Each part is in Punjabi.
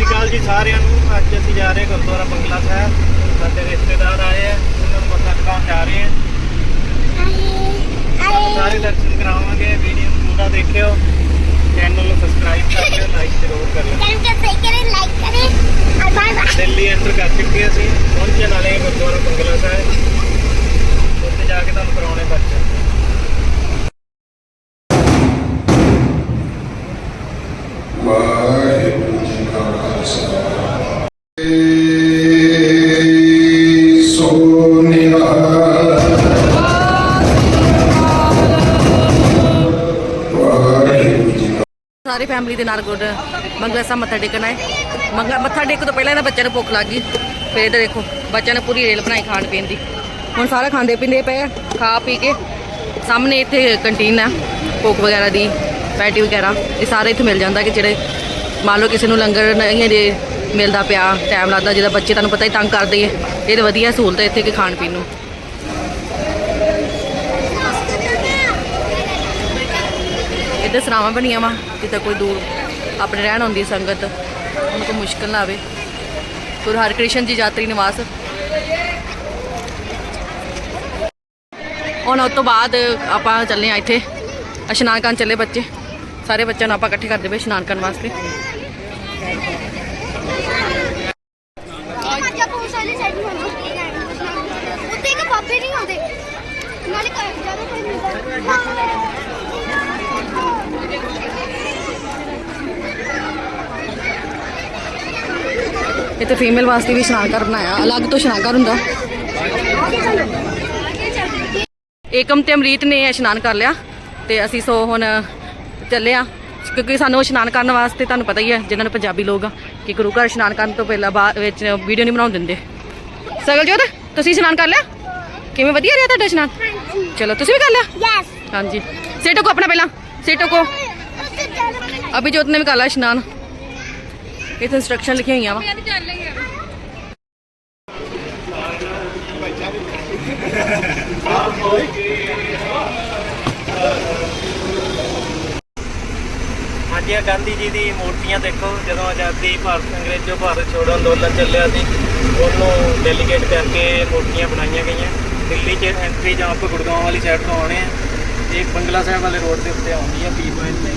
ਸ਼੍ਰੀ ਅਕਾਲ ਜੀ ਸਾਰਿਆਂ ਨੂੰ। ਅੱਜ ਅਸੀਂ ਜਾ ਰਹੇ ਗੁਰਦੁਆਰਾ ਬੰਗਲਾ ਸਾਹਿਬ। ਸਾਡੇ ਰਿਸ਼ਤੇਦਾਰ ਆਏ ਆ, ਉਹਨਾਂ ਨੂੰ ਮੱਥਾ ਟਿਕਾਉਣ ਜਾ ਰਹੇ ਆ। ਤੁਹਾਨੂੰ ਸਾਰੇ ਦਰਸ਼ਨ ਕਰਾਵਾਂਗੇ ਵੀਡੀਓ ਨੂੰ ਪੂਰਾ ਦੇਖਿਓ। ਚੈਨਲ ਨੂੰ ਸਬਸਕ੍ਰਾਈਬ ਕਰ ਲਿਓ ਲਾਈਕ ਜ਼ਰੂਰ ਕਰਿਓ। ਦਿੱਲੀ ਐਂਟਰ ਕਰ ਚੁੱਕੇ ਅਸੀਂ। ਪਹੁੰਚਣ ਵਾਲੇ ਹਾਂ ਗੁਰਦੁਆਰਾ ਬੰਗਲਾ ਸਾਹਿਬ। ਉੱਥੇ ਜਾ ਕੇ ਤੁਹਾਨੂੰ ਕਰਾਉਣੇ ਦਰਸ਼ਨ। ਸਾਰੀ ਫੈਮਿਲੀ ਦੇ ਨਾਲ ਗੁੱਡ। ਮੰਗਲਾ ਸਾਹਿਬ ਮੱਥਾ ਟੇਕਣਾ ਹੈ ਮੰਗਲਾ ਮੱਥਾ ਟੇਕ ਤੋਂ ਪਹਿਲਾਂ ਇਹਨਾਂ ਬੱਚਿਆਂ ਨੂੰ ਭੁੱਖ ਲੱਗ ਗਈ। ਫਿਰ ਇੱਧਰ ਦੇਖੋ, ਬੱਚਿਆਂ ਨੇ ਪੂਰੀ ਰੇਲ ਬਣਾਈ ਖਾਣ ਪੀਣ ਦੀ। ਹੁਣ ਸਾਰਾ ਖਾਂਦੇ ਪੀਂਦੇ ਪਏ ਖਾ ਪੀ ਕੇ। ਸਾਹਮਣੇ ਇੱਥੇ ਕੰਟੀਨ ਆ, ਕੋਕ ਵਗੈਰਾ ਦੀ ਪੈਟੀ ਵਗੈਰਾ। ਇਹ ਸਾਰੇ ਇੱਥੇ ਮਿਲ ਜਾਂਦਾ ਕਿ ਜਿਹੜੇ ਮੰਨ ਲਓ ਕਿਸੇ ਨੂੰ ਲੰਗਰ ਨਹੀਂ ਜੇ ਮਿਲਦਾ ਪਿਆ ਟਾਈਮ ਲੱਗਦਾ, ਜਿਹਦਾ ਬੱਚੇ ਤੁਹਾਨੂੰ ਪਤਾ ਹੀ ਤੰਗ ਕਰਦੇ ਆ। ਇਹ ਤਾਂ ਵਧੀਆ ਸਹੂਲਤ ਹੈ ਇੱਥੇ ਕਿ ਖਾਣ ਪੀਣ ਨੂੰ। ਇੱਧਰ ਸਰਾਵਾਂ ਬਣੀਆਂ ਵਾ, ਜਿੱਦਾਂ ਕੋਈ ਦੂਰ ਆਪਣੇ ਰਹਿਣ ਆਉਂਦੀ ਸੰਗਤ, ਉਹਨੂੰ ਕੋਈ ਮੁਸ਼ਕਲ ਨਾ ਆਵੇ। ਗੁਰੂ ਹਰਿਕ੍ਰਿਸ਼ਨ ਜੀ ਯਾਤਰੀ ਨਿਵਾਸ। ਹੁਣ ਉਸ ਤੋਂ ਬਾਅਦ ਆਪਾਂ ਚੱਲੇ ਆ ਇੱਥੇ, ਇਸ਼ਨਾਨ ਕਰਨ ਚੱਲੇ ਬੱਚੇ। ਸਾਰੇ ਬੱਚਿਆਂ ਨੂੰ ਆਪਾਂ ਇਕੱਠੇ ਕਰਦੇ ਪਏ ਇਸ਼ਨਾਨ ਕਰਨ ਵਾਸਤੇ। ਉੱਤੇ ਇੱਕ ਬਾਬੇ ਨਹੀਂ ਆਉਂਦੇ। ਨਾਲੇ ਘਰ ਜ਼ਿਆਦਾ ਕੋਈ ਮਿਲਦਾ ਇੱਥੇ ਫੀਮੇਲ ਵਾਸਤੇ ਵੀ ਇਸ਼ਨਾਨ ਘਰ ਬਣਾਇਆ ਅਲੱਗ ਤੋਂ ਇਸ਼ਨਾਨ ਘਰ ਹੁੰਦਾ। ਏਕਮ ਤੇ ਅਮਰੀਤ ਨੇ ਇਸ਼ਨਾਨ ਕਰ ਲਿਆ ਤੇ ਅਸੀਂ ਸੋ ਹੁਣ ਚੱਲੇ ਆ। ਕਿਉਂਕਿ ਸਾਨੂੰ ਇਸ਼ਨਾਨ ਕਰਨ ਵਾਸਤੇ ਤੁਹਾਨੂੰ ਪਤਾ ਹੀ ਹੈ ਜਿਨ੍ਹਾਂ ਨੂੰ ਪੰਜਾਬੀ ਲੋਕ ਆ ਕਿ ਗੁਰੂ ਘਰ ਇਸ਼ਨਾਨ ਕਰਨ ਤੋਂ ਪਹਿਲਾਂ ਬਾਅਦ ਵਿੱਚ ਵੀਡੀਓ ਨਹੀਂ ਬਣਾਉਣ ਦਿੰਦੇ। ਸਗਲਜੋਤ ਤੁਸੀਂ ਇਸ਼ਨਾਨ ਕਰ ਲਿਆ? ਕਿਵੇਂ ਵਧੀਆ ਰਿਹਾ ਤੁਹਾਡਾ ਇਸ਼ਨਾਨ ਚਲੋ ਤੁਸੀਂ ਵੀ ਕਰ ਲਿਆ? ਹਾਂਜੀ। ਸੇਟੋ ਕੋ ਆਪਣਾ ਪਹਿਲਾਂ। ਸੇਟੋ ਕੋ ਅਭਿਜੋਤ ਨੇ ਵੀ ਕਰ ਲਿਆ ਇਸ਼ਨਾਨ। ਇੱਥੇ ਇੰਸਟਰਕਸ਼ਨ ਲਿਖੀਆਂ ਹੋਈਆਂ ਵਾ। ਹਾਂਜੀ ਆਹ ਗਾਂਧੀ ਜੀ ਦੀ ਮੂਰਤੀਆਂ ਦੇਖੋ, ਜਦੋਂ ਆਜ਼ਾਦੀ ਭਾਰਤ ਅੰਗਰੇਜ਼ੋ ਭਾਰਤ ਛੋੜੋ ਅੰਦੋਲਨ ਚੱਲਿਆ ਸੀ, ਉਹਨੂੰ ਡੈਲੀਗੇਟ ਕਰਕੇ ਮੂਰਤੀਆਂ ਬਣਾਈਆਂ ਗਈਆਂ। ਦਿੱਲੀ 'ਚ ਐਂਟਰੀ ਜਾਂ ਆਪਾਂ ਗੁੜਗਾਉਂ ਵਾਲੀ ਸਾਈਡ ਤੋਂ ਆਉਣੇ ਆ। ਇਹ ਬੰਗਲਾ ਸਾਹਿਬ ਵਾਲੇ ਰੋਡ ਦੇ ਉੱਤੇ ਆਉਂਦੀ ਆ ਪੀ ਪੁਆਇੰਟ ਤੇ।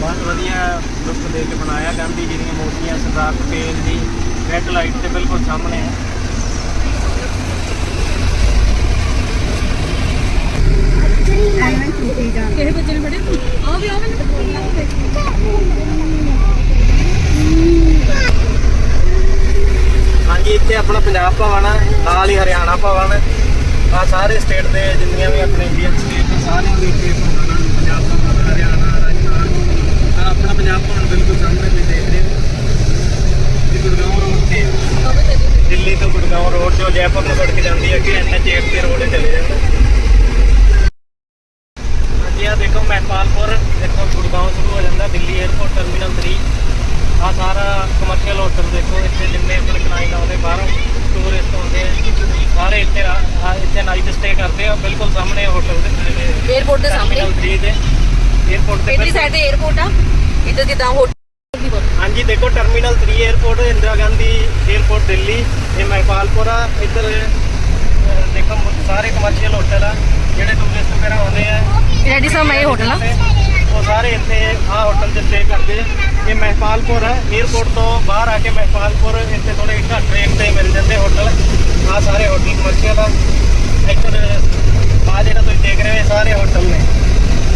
ਬਹੁਤ ਵਧੀਆ ਲੁੱਕ ਦੇ ਕੇ ਬਣਾਇਆ ਗਾਂਧੀ ਜੀ ਦੀਆਂ ਮੂਰਤੀਆਂ ਸਰਦਾਰ ਪਟੇਲ ਜੀ ਰੈੱਡ ਲਾਈਟ ਤੇ ਬਿਲਕੁਲ ਸਾਹਮਣੇ ਆ। ਹਾਂਜੀ ਇੱਥੇ ਆਪਣਾ ਪੰਜਾਬ ਭਵਨ ਨਾਲ ਹੀ ਹਰਿਆਣਾ ਭਵਨ ਆ ਸਾਰੇ ਸਟੇਟ ਦੇ ਜਿੰਨੀਆਂ ਵੀ ਆਪਣੇ ਇੰਡੀਅਨ ਸਟੇਟ ਨੇ, ਸਾਰਿਆਂ ਦੇ ਇੱਥੇ ਭਵਨ ਪੰਜਾਬ ਭਵਨ ਹਰਿਆਣਾ, ਰਾਜਸਥਾਨ ਆਹ ਆਪਣਾ ਪੰਜਾਬ ਭਵਨ ਬਿਲਕੁਲ ਸਾਹਮਣੇ ਤੁਸੀਂ ਦੇਖ ਰਹੇ ਹੋ। ਇਹ ਗੁੜਗਾਉਂ ਰੋਡ ਤੇ ਦਿੱਲੀ ਤੋਂ ਗੁੜਗਾਉਂ ਰੋਡ ਜੋ ਜੈਪੁਰ ਨੂੰ ਸੜਕ ਜਾਂਦੀ ਹੈ ਕਿ ਐਨਐਚ 8 ਤੇ ਰੋਡ ਚਲੇ ਜਾਂਦਾ ਹਾਂਜੀ ਆ ਦੇਖੋ ਮਹਿਪਾਲਪੁਰ ਦੇਖੋ ਗੁੜਗਾਉਂ ਸ਼ੁਰੂ ਹੋ ਜਾਂਦਾ, ਦਿੱਲੀ 에ਅਰਪੋਰਟ ਟਰਮੀਨਲ 3 ਆ ਸਾਰਾ ਕਮਰਸ਼ੀਅਲ ਹੋਟਲ ਦੇਖੋ, ਇੱਥੇ ਜਿੰਨੇ ਆਪਣੇ ਕਨਾਈ ਲਾਉਂਦੇ ਬਾਹਰੋਂ ਟੂਰਿਸਟ ਆਉਂਦੇ ਆ ਸਾਰੇ ਇੱਥੇ ਰਾ- ਆ ਇੱਥੇ ਨਾਈਟ ਸਟੇ ਕਰਦੇ ਆ ਬਿਲਕੁਲ ਸਾਹਮਣੇ ਹੋਟਲ ਦੇ। 에어ਪੋਰਟ ਦੇ ਸਾਹਮਣੇ? 에어ਪੋਰਟ ਦੇ ਪਹਿਲੀ ਸਾਈਡ ਤੇ 에어ਪੋਰਟ ਆ? ਇੱਧਰ ਜਿੱਦਾਂ ਹੋਟਲ ਹਾਂਜੀ ਦੇਖੋ terminal 3 airport Indira Gandhi airport Delhi ਇਹ ਮਹਿਪਾਲਪੁਰਾ ਇੱਧਰ ਦੇਖੋ ਸਾਰੇ ਕਮਰਸ਼ੀਅਲ ਹੋਟਲ ਆ ਜਿਹੜੇ ਟੂਰਿਸਟ ਵਗੈਰਾ ਆਉਂਦੇ ਆ। ਇਹਨਾਂ ਦੀ ਸਭ ਮੈਂ ਹੋਟਲ ਆ। ਉਹ ਸਾਰੇ ਇੱਥੇ ਆ ਹੋਟਲ 'ਚ ਸਟੇ ਕਰਦੇ ਆ। ਇਹ ਮਹਿਪਾਲਪੁਰ ਹੈ। 에ਅਰਪੋਰਟ ਤੋਂ ਬਾਹਰ ਆ ਕੇ ਮਹਿਪਾਲਪੁਰ ਇੱਥੇ ਥੋੜੇ ਘੱਟ ਰੇਟ ਤੇ ਮਿਲ ਜਾਂਦੇ ਹੋਟਲ ਆ ਸਾਰੇ ਹੋਟਲ ਕਮਰਸ਼ੀਅਲ ਆ। ਇੱਧਰ ਆ ਜਿਹੜਾ ਤੁਸੀਂ ਦੇਖ ਰਹੇ ਹੋ ਸਾਰੇ ਹੋਟਲ ਨੇ।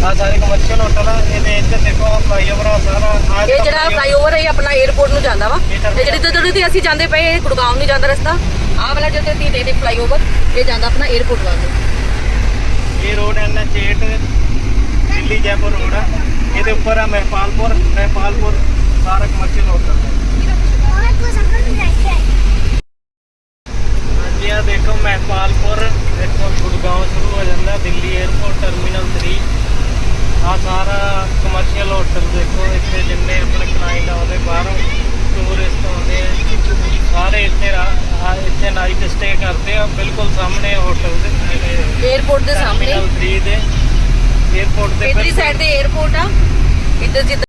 ਆ ਸਾਰੇ ਕਮਰਸ਼ੀਅਲ ਹੋਟਲ ਆ। ਇਹਦੇ ਇੱਧਰ ਦੇਖੋ ਆ ਫਲਾਈਓਵਰ ਆ ਸਾਰਾ। ਇਹ ਜਿਹੜਾ ਫਲਾਈਓਵਰ ਹੈ ਇਹ ਆਪਣਾ ਏਅਰਪੋਰਟ ਨੂੰ ਜਾਂਦਾ ਵਾ। ਤੇ ਜਿਹੜੀ ਜਿਹੜੀ ਤੇ ਅਸੀਂ ਜਾਂਦੇ ਪਏ ਇਹ ਗੁੜਗਾਉਂ ਨੂੰ ਜਾਂਦਾ ਰਸਤਾ। ਆਹ ਵਾਲਾ ਜਿਹੜਾ ਤੁਸੀਂ ਦੇਖਦੇ ਫਲਾਈਓਵਰ ਇਹ ਜਾਂਦਾ ਆਪਣਾ ਏਅਰਪੋਰਟ ਵੱਲ। ਨੂੰ ਇਹ road NH 8 Delhi Jaipur road ਆ ਇਹਦੇ ਉੱਪਰ ਆ ਮਹਿਪਾਲਪੁਰ ਮਹਿਪਾਲਪੁਰ ਸਾਰਾ ਕਮਰਸ਼ੀਅਲ ਹੋਟਲ ਹਾਂਜੀ ਆ ਦੇਖੋ ਮਹਿਪਾਲਪੁਰ। ਦੇਖੋ ਗੁੜਗਾਉਂ ਸ਼ੁਰੂ ਹੋ ਜਾਂਦਾ ਦਿੱਲੀ 에ਅਰਪੋਰਟ ਟਰਮੀਨਲ 3 ਆ ਸਾਰਾ ਕਮਰਸ਼ੀਅਲ ਹੋਟਲ ਦੇਖੋ ਇੱਥੇ ਜਿੰਨੇ ਆਪਣੇ ਕਲਾਇੰਟ ਆਉਂਦੇ ਬਾਹਰੋਂ ਟੂਰਿਸਟ ਆਉਂਦੇ ਆ। ਸਾਰੇ ਇੱਥੇ ਇੱਥੇ ਨਾਈਟ ਸਟੇ ਕਰਦੇ ਆ ਬਿਲਕੁਲ ਸਾਹਮਣੇ ਹੋਟਲ ਦੇ। ਏਅਰਪੋਰਟ ਦੇ ਸਾਹਮਣੇ? ਟਰਮੀਨਲ 3 ਦੇ। 에ਅਰਪੋਰਟ ਦੇ ਇਧਰਲੀ ਬਿਲਕੁਲ ਸਾਈਡ ਤੇ ਏਅਰਪੋਰਟ ਆ। ਇੱਧਰ ਜਿੱਦਾਂ